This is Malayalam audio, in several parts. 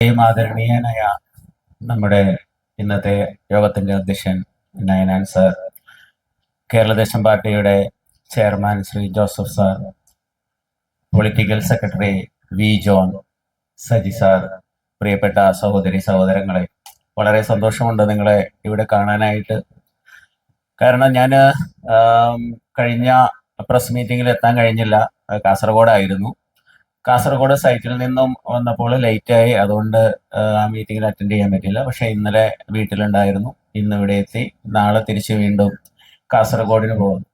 ഏറ്റവും ആദരണീയനായ നമ്മുടെ ഇന്നത്തെ യോഗത്തിന്റെ അധ്യക്ഷൻ നയനാൻ സാർ കേരളദേശം പാർട്ടിയുടെ chairman Shri Joseph sir political secretary V John Saji sir പ്രിയപ്പെട്ട സഹോദരി സഹോദരങ്ങളെ വളരെ സന്തോഷമുണ്ട് നിങ്ങളെ ഇവിടെ കാണാനായിട്ട്. കാരണം ഞാൻ കഴിഞ്ഞ പ്രസ് മീറ്റിങ്ങിൽ എത്താൻ കഴിഞ്ഞില്ല. കാസർഗോഡായിരുന്നു. കാസർഗോഡ് സൈറ്റിൽ നിന്നും വന്നപ്പോൾ ലേറ്റ് ആയി. അതുകൊണ്ട് ആ മീറ്റിംഗിൽ അറ്റൻഡ് ചെയ്യാൻ പറ്റില്ല. പക്ഷെ ഇന്നലെ വീട്ടിലുണ്ടായിരുന്നു. ഇന്ന് ഇവിടെ എത്തി. നാളെ തിരിച്ച് വീണ്ടും കാസർഗോഡിന് പോകുന്നു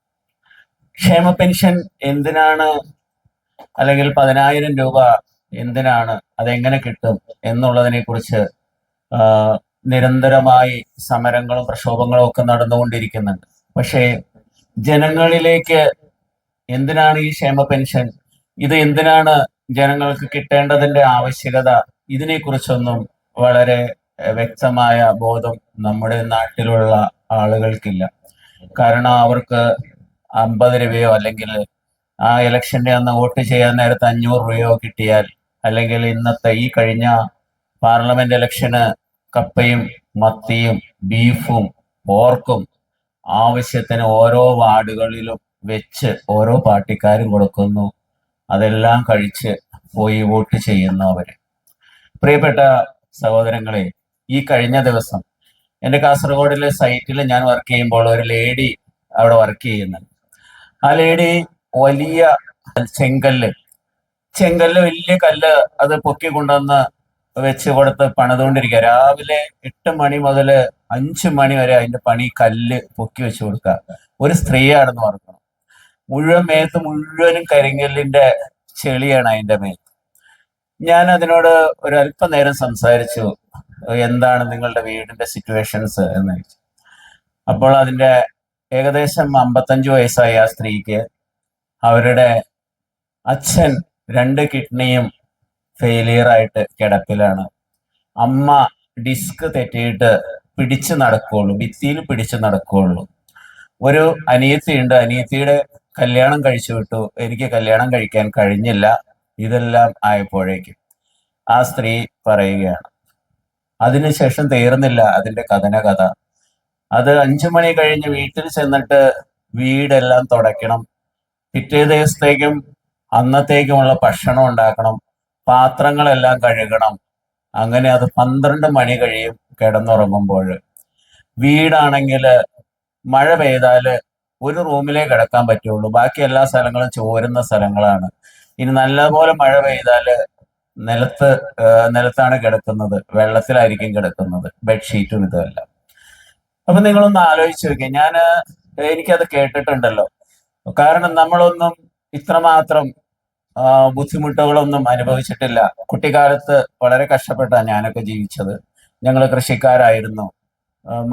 ക്ഷേമ പെൻഷൻ എന്തിനാണ്? അല്ലെങ്കിൽ പതിനായിരം രൂപ എന്തിനാണ്? അതെങ്ങനെ കിട്ടും? എന്നുള്ളതിനെ കുറിച്ച് നിരന്തരമായി സമരങ്ങളും പ്രക്ഷോഭങ്ങളും ഒക്കെ നടന്നുകൊണ്ടിരിക്കുന്നുണ്ട്. പക്ഷേ ജനങ്ങളിലേക്ക് എന്തിനാണ് ഈ ക്ഷേമ പെൻഷൻ ഇത് എന്തിനാണ് ജനങ്ങൾക്ക് കിട്ടേണ്ടതിന്റെ ആവശ്യകത? ഇതിനെക്കുറിച്ചൊന്നും വളരെ വ്യക്തമായ ബോധം നമ്മുടെ നാട്ടിലുള്ള ആളുകൾക്കില്ല. കാരണം അവർക്ക് അമ്പത് രൂപയോ അല്ലെങ്കിൽ ആ ഇലക്ഷന്റെ അന്ന് വോട്ട് ചെയ്യാൻ നേരത്തെ അഞ്ഞൂറ് രൂപയോ കിട്ടിയാൽ അല്ലെങ്കിൽ ഇന്നത്തെ ഈ കഴിഞ്ഞ പാർലമെന്റ് ഇലക്ഷന് കപ്പയും മത്തിയും ബീഫും പോർക്കും ആവശ്യത്തിന് ഓരോ വാർഡുകളിലും വെച്ച് ഓരോ പാർട്ടിക്കാരും കൊടുക്കുന്നു. അതെല്ലാം കഴിച്ച് പോയി വോട്ട് ചെയ്യുന്നവർ പ്രിയപ്പെട്ട സഹോദരങ്ങളെ ഈ കഴിഞ്ഞ ദിവസം എന്റെ കാസർഗോഡിലെ സൈറ്റിൽ ഞാൻ വർക്ക് ചെയ്യുമ്പോൾ ഒരു ലേഡി അവിടെ വർക്ക് ചെയ്യുന്നുണ്ട് ആ ലേഡി വലിയ ചെങ്കല്ല്. ചെങ്കല്ല് വലിയ കല്ല് അത് പൊക്കി കൊണ്ടുവന്ന് വെച്ച് കൊടുത്ത് പണിതുകൊണ്ടിരിക്കുക. രാവിലെ എട്ട് മണി മുതൽ അഞ്ചു മണി വരെ അതിന്റെ പണി കല്ല് പൊക്കി വെച്ച് കൊടുക്കുക. ഒരു സ്ത്രീയാണെന്ന് ഓർക്കണം. മുഴുവൻ മേത്ത് മുഴുവനും കരിങ്കല്ലിന്റെ ചെളിയാണ് അതിന്റെ മേത്ത്. ഞാൻ അതിനോട് ഒരു അല്പനേരം സംസാരിച്ചു എന്താണ് നിങ്ങളുടെ വീടിന്റെ സിറ്റുവേഷൻസ് എന്ന് ചോദിച്ചു. അപ്പോൾ അതിന്റെ ഏകദേശം അമ്പത്തഞ്ചു വയസ്സായ ആ സ്ത്രീക്ക് അവരുടെ അച്ഛൻ രണ്ട് കിഡ്നിയും ഫെയിലിയർ ആയിട്ട് കിടപ്പിലാണ്. അമ്മ ഡിസ്ക് തെറ്റിയിട്ട് പിടിച്ചു നടക്കുകയുള്ളൂ ഭിത്തിയിൽ പിടിച്ചു നടക്കുകയുള്ളൂ. ഒരു അനിയത്തിയുണ്ട് അനിയത്തിയുടെ കല്യാണം കഴിച്ചു വിട്ടു. എനിക്ക് കല്യാണം കഴിക്കാൻ കഴിഞ്ഞില്ല. ഇതെല്ലാം ആയപ്പോഴേക്കും ആ സ്ത്രീ പറയുകയാണ്. അതിനുശേഷം തീർന്നില്ല അതിന്റെ കഥന കഥ. അത് അഞ്ചു മണി കഴിഞ്ഞ് വീട്ടിൽ ചെന്നിട്ട് വീടെല്ലാം തുടയ്ക്കണം. പിറ്റേ ദിവസത്തേക്കും അന്നത്തേക്കുമുള്ള ഭക്ഷണം ഉണ്ടാക്കണം. പാത്രങ്ങളെല്ലാം കഴുകണം. അങ്ങനെ അത് പന്ത്രണ്ട് മണി കഴിയും കിടന്നുറങ്ങുമ്പോൾ. വീടാണെങ്കിൽ മഴ പെയ്താൽ ഒരു റൂമിലേ കിടക്കാൻ പറ്റുള്ളൂ. ബാക്കി എല്ലാ സ്ഥലങ്ങളും ചോരുന്ന സ്ഥലങ്ങളാണ്. ഇനി നല്ലപോലെ മഴ പെയ്താൽ നിലത്ത് നിലത്താണ് കിടക്കുന്നത്. വെള്ളത്തിലായിരിക്കും കിടക്കുന്നത്. ബെഡ്ഷീറ്റും ഇതുമല്ല അപ്പൊ നിങ്ങളൊന്ന് ആലോചിച്ച് നോക്കിയ. ഞാൻ എനിക്കത് കേട്ടിട്ടുണ്ടല്ലോ. കാരണം നമ്മളൊന്നും ഇത്രമാത്രം ബുദ്ധിമുട്ടുകളൊന്നും അനുഭവിച്ചിട്ടില്ല. കുട്ടിക്കാലത്ത് വളരെ കഷ്ടപ്പെട്ടാണ് ഞാനൊക്കെ ജീവിച്ചത്. ഞങ്ങൾ കൃഷിക്കാരായിരുന്നു.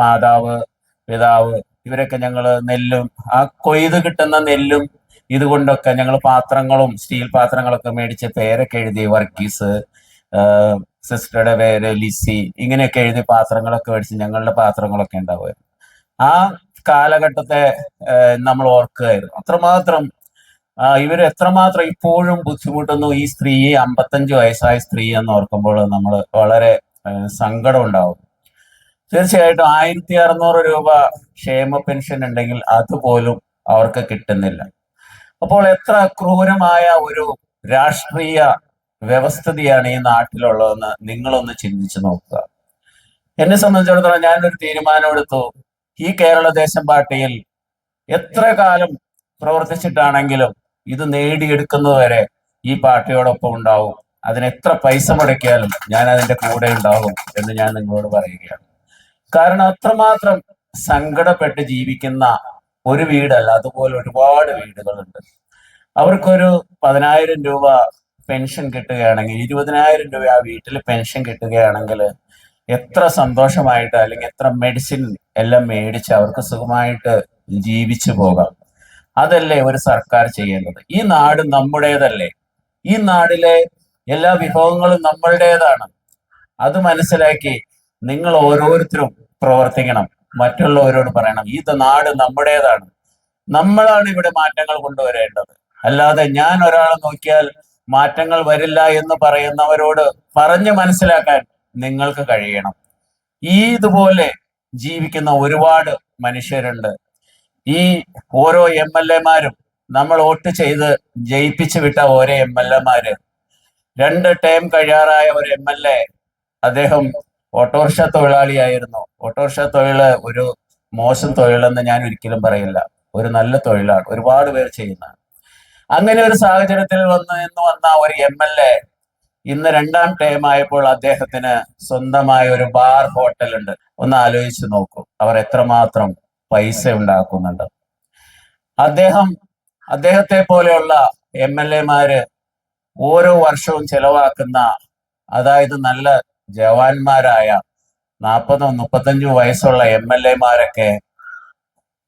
മാതാവ് പിതാവ് ഇവരൊക്കെ ഞങ്ങൾ നെല്ലും ആ കൊയ്ത് കിട്ടുന്ന നെല്ലും ഇതുകൊണ്ടൊക്കെ ഞങ്ങൾ പാത്രങ്ങളും സ്റ്റീൽ പാത്രങ്ങളൊക്കെ മേടിച്ച് പേരൊക്കെ എഴുതി വർക്കീസ് സിസ്റ്ററുടെ പേര് ലിസി ഇങ്ങനെയൊക്കെ എഴുതി പാത്രങ്ങളൊക്കെ മേടിച്ച് ഞങ്ങളുടെ പാത്രങ്ങളൊക്കെ ഉണ്ടാവുമായിരുന്നു. ആ കാലഘട്ടത്തെ നമ്മൾ ഓർക്കുകയായിരുന്നു. അത്രമാത്രം ഇവർ എത്രമാത്രം ഇപ്പോഴും ബുദ്ധിമുട്ടുന്നു ഈ സ്ത്രീ അമ്പത്തഞ്ച് വയസ്സായ സ്ത്രീ എന്ന് ഓർക്കുമ്പോൾ നമ്മൾ വളരെ സങ്കടം ഉണ്ടാവും. തീർച്ചയായിട്ടും ആയിരത്തി അറുന്നൂറ് രൂപ ക്ഷേമ പെൻഷൻ ഉണ്ടെങ്കിൽ അതുപോലും അവർക്ക് കിട്ടുന്നില്ല. അപ്പോൾ എത്ര ക്രൂരമായ ഒരു രാഷ്ട്രീയ വ്യവസ്ഥിതിയാണ് ഈ നാട്ടിലുള്ളതെന്ന് നിങ്ങളൊന്ന് ചിന്തിച്ചു നോക്കുക. എന്നെ സംബന്ധിച്ചിടത്തോളം ഞാനൊരു തീരുമാനമെടുത്തു ഈ കേരള ദേശം പാർട്ടിയിൽ എത്ര കാലം പ്രവർത്തിച്ചിട്ടാണെങ്കിലും ഇത് നേടിയെടുക്കുന്നതുവരെ ഈ പാർട്ടിയോടൊപ്പം ഉണ്ടാവും. അതിന് എത്ര പൈസ മുടക്കിയാലും ഞാൻ അതിന്റെ കൂടെ ഉണ്ടാകും എന്ന് ഞാൻ നിങ്ങളോട് പറയുകയാണ്. കാരണം അത്രമാത്രം സങ്കടപ്പെട്ട് ജീവിക്കുന്ന ഒരു വീടല്ല അതുപോലെ ഒരുപാട് വീടുകളുണ്ട്. അവർക്കൊരു പതിനായിരം രൂപ പെൻഷൻ കിട്ടുകയാണെങ്കിൽ ഇരുപതിനായിരം രൂപ ആ വീട്ടിൽ പെൻഷൻ കിട്ടുകയാണെങ്കിൽ എത്ര സന്തോഷമായിട്ട് അല്ലെങ്കിൽ എത്ര മെഡിസിൻ എല്ലാം മേടിച്ച് അവർക്ക് സുഖമായിട്ട് ജീവിച്ചു പോകാം. അതല്ലേ ഒരു സർക്കാർ ചെയ്യേണ്ടത്? ഈ നാട് നമ്മുടേതല്ലേ? ഈ നാടിലെ എല്ലാ വിഭവങ്ങളും നമ്മളുടേതാണ്. അത് മനസ്സിലാക്കി നിങ്ങൾ ഓരോരുത്തരും പ്രവർത്തിക്കണം. മറ്റുള്ളവരോട് പറയണം. ഈ നാട് നമ്മുടേതാണ്. നമ്മളാണ് ഇവിടെ മാറ്റങ്ങൾ കൊണ്ടുവരേണ്ടത്. അല്ലാതെ ഞാൻ ഒരാളെ നോക്കിയാൽ മാറ്റങ്ങൾ വരില്ല എന്ന് പറയുന്നവരോട് പറഞ്ഞു മനസ്സിലാക്കാൻ നിങ്ങൾക്ക് കഴിയണം. ഈ ഇതുപോലെ ജീവിക്കുന്ന ഒരുപാട് മനുഷ്യരുണ്ട്. ഈ ഓരോ എം എൽ എമാരും നമ്മൾ വോട്ട് ചെയ്ത് ജയിപ്പിച്ചു വിട്ട ഓരോ എം എൽ എമാര്. രണ്ട് ടേം കഴിയാറായ ഒരു എം എൽ എ അദ്ദേഹം ഓട്ടോറിക്ഷ തൊഴിലാളിയായിരുന്നു. ഓട്ടോറിക്ഷ തൊഴിൽ ഒരു മോശം തൊഴിലെന്ന് ഞാൻ ഒരിക്കലും പറയില്ല. ഒരു നല്ല തൊഴിലാണ്. ഒരുപാട് പേർ ചെയ്യുന്ന. അങ്ങനെ ഒരു സാഹചര്യത്തിൽ വന്ന് എന്ന് വന്ന ഒരു എം എൽ എ ഇന്ന് രണ്ടാം ടൈം ആയപ്പോൾ അദ്ദേഹത്തിന് സ്വന്തമായ ഒരു ബാർ ഹോട്ടൽ ഉണ്ട്. ഒന്ന് ആലോചിച്ച് നോക്കൂ. അവർ എത്രമാത്രം പൈസ ഉണ്ടാക്കുന്നുണ്ട്. അദ്ദേഹം അദ്ദേഹത്തെ പോലെയുള്ള എം എൽ എമാര് ഓരോ വർഷവും ചെലവാക്കുന്ന അതായത് നല്ല ജവാന്മാരായ നാൽപ്പതോ മുപ്പത്തഞ്ചോ വയസ്സുള്ള എം എൽ എമാരൊക്കെ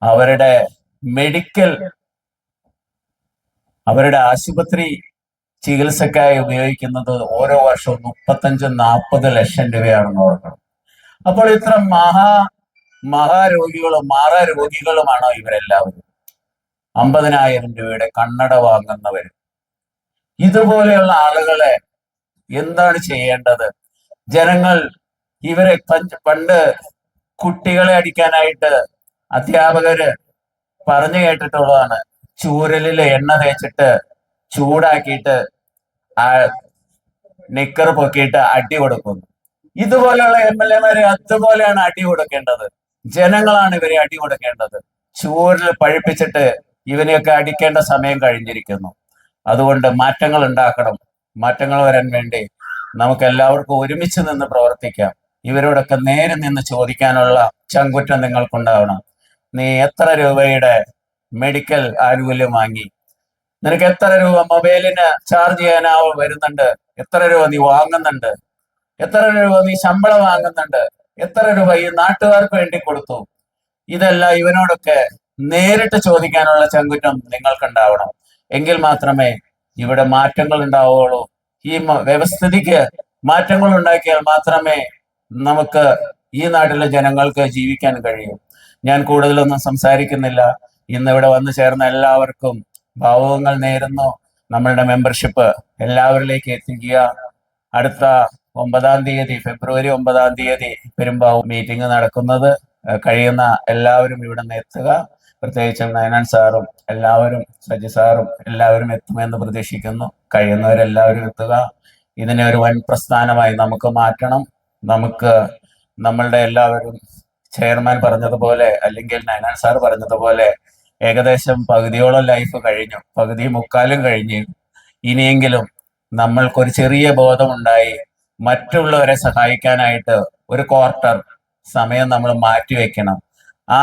അവരുടെ മെഡിക്കൽ അവരുടെ ആശുപത്രി ചികിത്സക്കായി ഉപയോഗിക്കുന്നത് ഓരോ വർഷവും മുപ്പത്തഞ്ചും നാൽപ്പത് ലക്ഷം രൂപയാണെന്ന് ഓർക്കണം. അപ്പോൾ ഇത്ര മഹാ മഹാരോഗികളും മാറാ രോഗികളുമാണോ ഇവരെല്ലാവരും? അമ്പതിനായിരം രൂപയുടെ കണ്ണട വാങ്ങുന്നവർ ഇതുപോലെയുള്ള ആളുകളെ എന്താണ് ചെയ്യേണ്ടത്? ജനങ്ങൾ ഇവരെ പണ്ട് കുട്ടികളെ അടിക്കാനായിട്ട് അധ്യാപകര് പറഞ്ഞു കേട്ടിട്ടുള്ളതാണ്. ചൂരലിൽ എണ്ണ തേച്ചിട്ട് ചൂടാക്കിയിട്ട് ആ നിക്കർ പൊക്കിയിട്ട് അടി കൊടുക്കുന്നു. ഇതുപോലെയുള്ള എം എൽ എമാരെ അതുപോലെയാണ് അടി കൊടുക്കേണ്ടത്. ജനങ്ങളാണ് ഇവരെ അടി കൊടുക്കേണ്ടത്. ചൂരൽ പഴിപ്പിച്ചിട്ട് ഇവനെയൊക്കെ അടിക്കേണ്ട സമയം കഴിഞ്ഞിരിക്കുന്നു. അതുകൊണ്ട് മാറ്റങ്ങൾ ഉണ്ടാക്കണം. മാറ്റങ്ങൾ വരാൻ വേണ്ടി നമുക്ക് എല്ലാവർക്കും ഒരുമിച്ച് നിന്ന് പ്രവർത്തിക്കാം. ഇവരോടൊക്കെ നേരെ നിന്ന് ചോദിക്കാനുള്ള ചങ്കുറ്റം നിങ്ങൾക്കുണ്ടാവണം. നീ എത്ര രൂപയുടെ മെഡിക്കൽ ആനുകൂല്യം വാങ്ങി? നിനക്ക് എത്ര രൂപ മൊബൈലിന് ചാർജ് ചെയ്യാനാവ വരുന്നുണ്ട്? എത്ര രൂപ നീ വാങ്ങുന്നുണ്ട്? എത്ര രൂപ നീ ശമ്പളം വാങ്ങുന്നുണ്ട്? എത്ര രൂപ ഈ നാട്ടുകാർക്ക് വേണ്ടി കൊടുത്തു? ഇതെല്ലാം ഇവനോടൊക്കെ നേരിട്ട് ചോദിക്കാനുള്ള ചങ്കുറ്റം നിങ്ങൾക്കുണ്ടാവണം. എങ്കിൽ മാത്രമേ ഇവിടെ മാറ്റങ്ങൾ ഉണ്ടാവുകയുള്ളൂ ഈ വ്യവസ്ഥിതിക്ക് മാറ്റങ്ങൾ ഉണ്ടാക്കിയാൽ മാത്രമേ നമുക്ക് ഈ നാട്ടിലെ ജനങ്ങൾക്ക് ജീവിക്കാൻ കഴിയൂ. ഞാൻ കൂടുതലൊന്നും സംസാരിക്കുന്നില്ല. ഇന്ന് ഇവിടെ വന്നു ചേർന്ന എല്ലാവർക്കും ഭാവുകങ്ങൾ നേരുന്നു. നമ്മളുടെ മെമ്പർഷിപ്പ് എല്ലാവരിലേക്ക് എത്തിക്കുക. അടുത്ത ഒമ്പതാം തീയതി ഫെബ്രുവരി ഒമ്പതാം തീയതി പെരുമ്പാവൂർ മീറ്റിംഗ് നടക്കുന്നത്. കഴിയുന്ന എല്ലാവരും ഇവിടെ നിന്ന് എത്തുക. പ്രത്യേകിച്ചും നയനാൻ സാറും എല്ലാവരും സജി സാറും എല്ലാവരും എത്തുമെന്ന് പ്രതീക്ഷിക്കുന്നു. കഴിയുന്നവരെല്ലാവരും എത്തുക. ഇതിനെ ഒരു വൻ പ്രസ്ഥാനമായി നമുക്ക് മാറ്റണം. നമുക്ക് നമ്മളുടെ എല്ലാവരും ചെയർമാൻ പറഞ്ഞതുപോലെ അല്ലെങ്കിൽ നയനാൻ സാർ പറഞ്ഞതുപോലെ ഏകദേശം പകുതിയോളം ലൈഫ് കഴിഞ്ഞു. പകുതി മുക്കാലും കഴിഞ്ഞു ഇനിയെങ്കിലും നമ്മൾക്കൊരു ചെറിയ ബോധമുണ്ടായി മറ്റുള്ളവരെ സഹായിക്കാനായിട്ട് ഒരു ക്വാർട്ടർ സമയം നമ്മൾ മാറ്റിവെക്കണം. ആ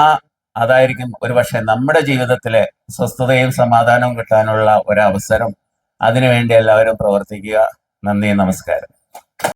അതായിരിക്കും ഒരുപക്ഷെ നമ്മുടെ ജീവിതത്തിലെ സ്വസ്ഥതയും സമാധാനവും കിട്ടാനുള്ള ഒരവസരം അതിനുവേണ്ടി എല്ലാവരും പ്രവർത്തിക്കുക. നന്ദി നമസ്കാരം.